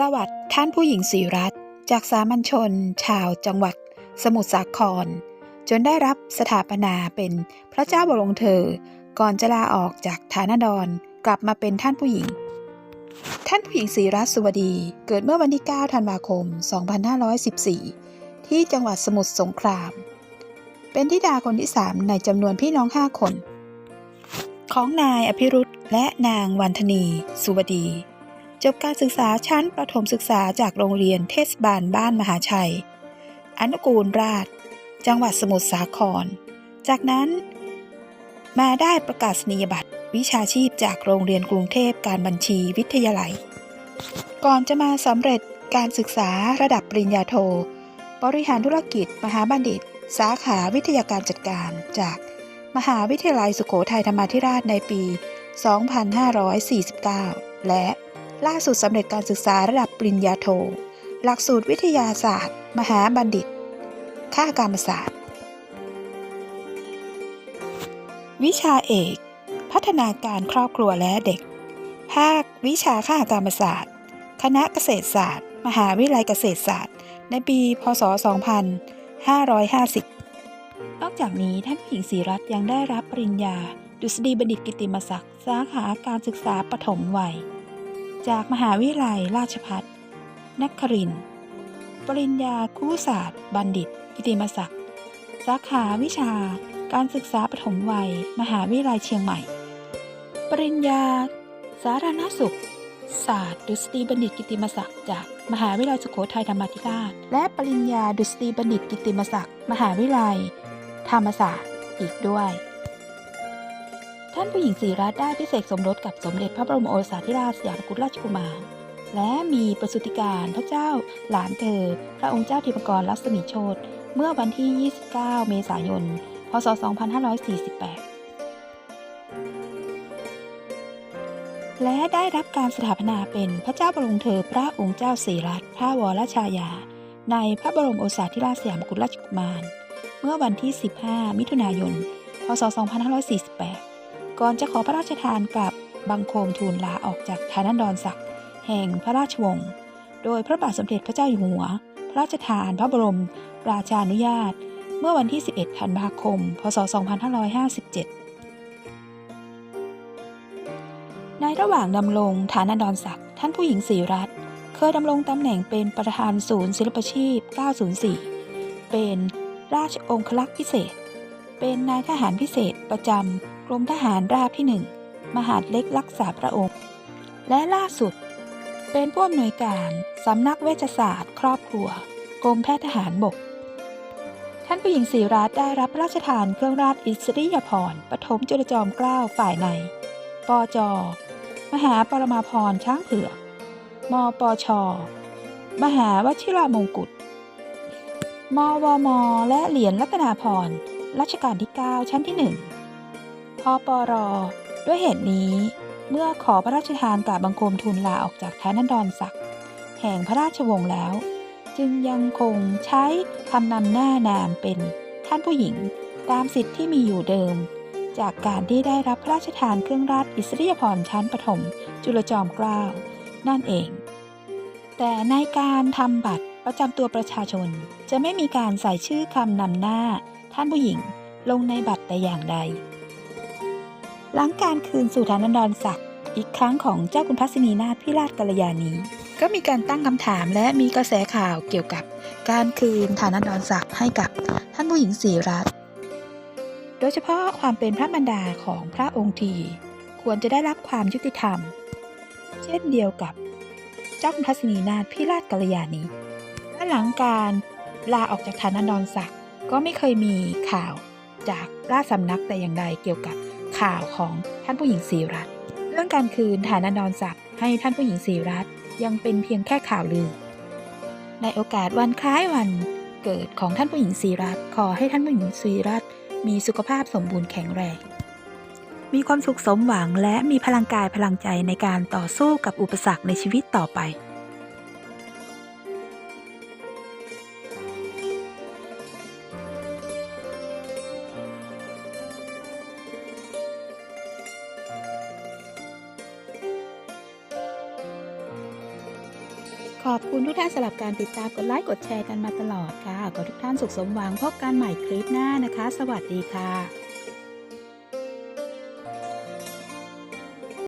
ประวัติท่านผู้หญิงศรีรัตจากสามัญชน ชาวจังหวัด สมุทรสาคร จนได้รับสถาปนาเป็นพระเจ้าบรมเธอ ก่อนจะลาออกจากฐานะดรกลับมาเป็นท่านผู้หญิง ท่านผู้หญิงศรีรัตน์สุวดี เกิดเมื่อวันที่ 9 ธันวาคม 2514 ที่จังหวัดสมุทรสงคราม เป็นธิดาคนที่ 3 ในจำนวนพี่น้อง 5 คน ของนายอภิรุธและนางวันธนี สุวดี จบการศึกษาชั้นประถมศึกษาจากโรงเรียนเทศบาลบ้านมหาชัย อนุกูลราช จังหวัดสมุทรสาคร จากนั้น มาได้ประกาศนียบัตรวิชาชีพจากโรงเรียนกรุงเทพการบัญชีวิทยาลัย ก่อนจะมาสำเร็จการศึกษาระดับปริญญาโท บริหารธุรกิจมหาบัณฑิต สาขาวิทยาการจัดการจากมหาวิทยาลัยสุโขทัยธรรมาธิราชในปี 2549 และ ล่าสุดสำเร็จการศึกษาระดับปริญญาโท หลักสูตรวิทยาศาสตร์ มหาบัณฑิตข้ากรรศาสตร์ วิชาเอก พัฒนาการครอบครัวและเด็ก ภาควิชาข้ากรรศาสตร์ คณะเกษตรศาสตร์ มหาวิทยาลัยเกษตรศาสตร์ ในปี พศ 2550 นอกจากนี้ท่านผู้หญิงศรีรัตน์ยังได้รับปริญญา ดุษฎีบัณฑิตกิติมศักดิ์ สาขาการศึกษาปฐมวัย จากมหาวิทยาลัยราชภัฏนครินทร์ปริญญาครุศาสตร์ บัณฑิต กิติมศักดิ์ สาขาวิชา การศึกษาปฐมวัย มหาวิทยาลัยเชียงใหม่ ปริญญา สาธารณสุข ศาสตร์ ดุษฎีบัณฑิต กิติมศักดิ์จากมหาวิทยาลัยสุโขทัยธรรมาธิราช และปริญญาดุษฎีบัณฑิต กิติมศักดิ์ มหาวิทยาลัย ธรรมศาสตร์ อีกด้วย ผู้หญิงศรีรัตได้พิเศษสมรสกับสมเด็จพระบรมโอรสาธิราชสยามกุฎราชกุมาร และมีประสุติการพระเจ้าหลานเธอ พระองค์เจ้าธิปกรรัศมีโชตเมื่อวันที่ 29 เมษายน พศ 2548 และได้รับการสถาปนาเป็นพระเจ้าบรมเธอพระองค์เจ้าศรีรัตพระวรชายา ในพระบรมโอรสาธิราชสยามกุฎราชกุมาร เมื่อวันที่ 15 มิถุนายน พศ 2548 ก่อนจะขอพระราชทานกับบังคมทูลลาออกจากฐานันดรศักดิ์แห่งพระราชวงศ์ โดยพระบาทสมเด็จพระเจ้าอยู่หัว พระราชทานพระบรม ราชานุญาต เมื่อวันที่ 11 ธันวาคม พศ 2557 ในระหว่างดำรงฐานันดรศักดิ์ท่านผู้หญิงศรีรัตน์เคยดำรงตำแหน่งเป็นประธานศูนย์ศิลปชีพ 904 เป็นราชองคลักษ์พิเศษ เป็นนายทหารพิเศษประจำ กรมทหารราบที่1มหาดเล็กรักษาพระองค์ และล่าสุด เป็นผู้อำนวยการสำนักเวชศาสตร์ ครอบครัว กรมแพทย์ทหารบก ท่านผู้หญิงศรีรัตน์ได้รับพระราชทานเครื่องราชอิสริยาภรณ์ปฐมจุลจอมเกล้าฝ่ายใน ปจ มหาปรมาภรณ์ช้างเผือก มปช มหาวชิรามงกุฎ มวม และเหรียญรัตนาพรณ์รัชกาลที่ 9 ชั้นที่ 1 พปรด้วยเหตุนี้ เมื่อขอพระราชทานกับบังคมทูลลาออกจากฐานันดรศักดิ์แห่งพระราชวงศ์แล้ว จึงยังคงใช้คำนำหน้านามเป็นท่านผู้หญิงตามสิทธิ์ที่มีอยู่เดิม จากการที่ได้รับพระราชทานเครื่องราชอิสริยาภรชั้นปฐมจุลจอมเกล้านั่นเอง แต่ในการทำบัตรประจำตัวประชาชนจะไม่มีการใส่ชื่อคำนำหน้าท่านผู้หญิงลงในบัตรแต่อย่างใด หลังการคืนสู่ฐานันดรศักดิ์อีกครั้งของเจ้าคุณพัสนีนาถพิราชกัลยาณีก็มีการตั้งคำถามและมีกระแสข่าวเกี่ยวกับการคืนฐานันดรศักดิ์ให้กับท่านผู้หญิงศรีรัตน์โดยเฉพาะความเป็นพระมารดาของพระองค์ทีควรจะได้รับความยุติธรรม เช่นเดียวกับเจ้าคุณพัสนีนาถพิราชกัลยาณีและหลังการลาออกจากฐานันดรศักดิ์ก็ไม่เคยมีข่าวจากราชสำนักแต่อย่างใดเกี่ยวกับ ข่าวของท่านผู้หญิงศรีรัตน์เรื่องการคืนฐานันดรศักดิ์ให้ท่านผู้หญิงศรีรัตน์ยังเป็นเพียงแค่ข่าวลือ ในโอกาสวันคล้ายวันเกิดของท่านผู้หญิงศรีรัตน์ขอให้ท่านผู้หญิงศรีรัตน์มีสุขภาพสมบูรณ์แข็งแรง มีความสุขสมหวังและมีพลังกายพลังใจในการต่อสู้กับอุปสรรคในชีวิตต่อไป ขอบคุณทุกท่านสำหรับการติดตามกดไลค์กดแชร์กันมาตลอดค่ะขอทุกท่านสุขสมหวังพบกันใหม่คลิปหน้านะคะ สวัสดีค่ะ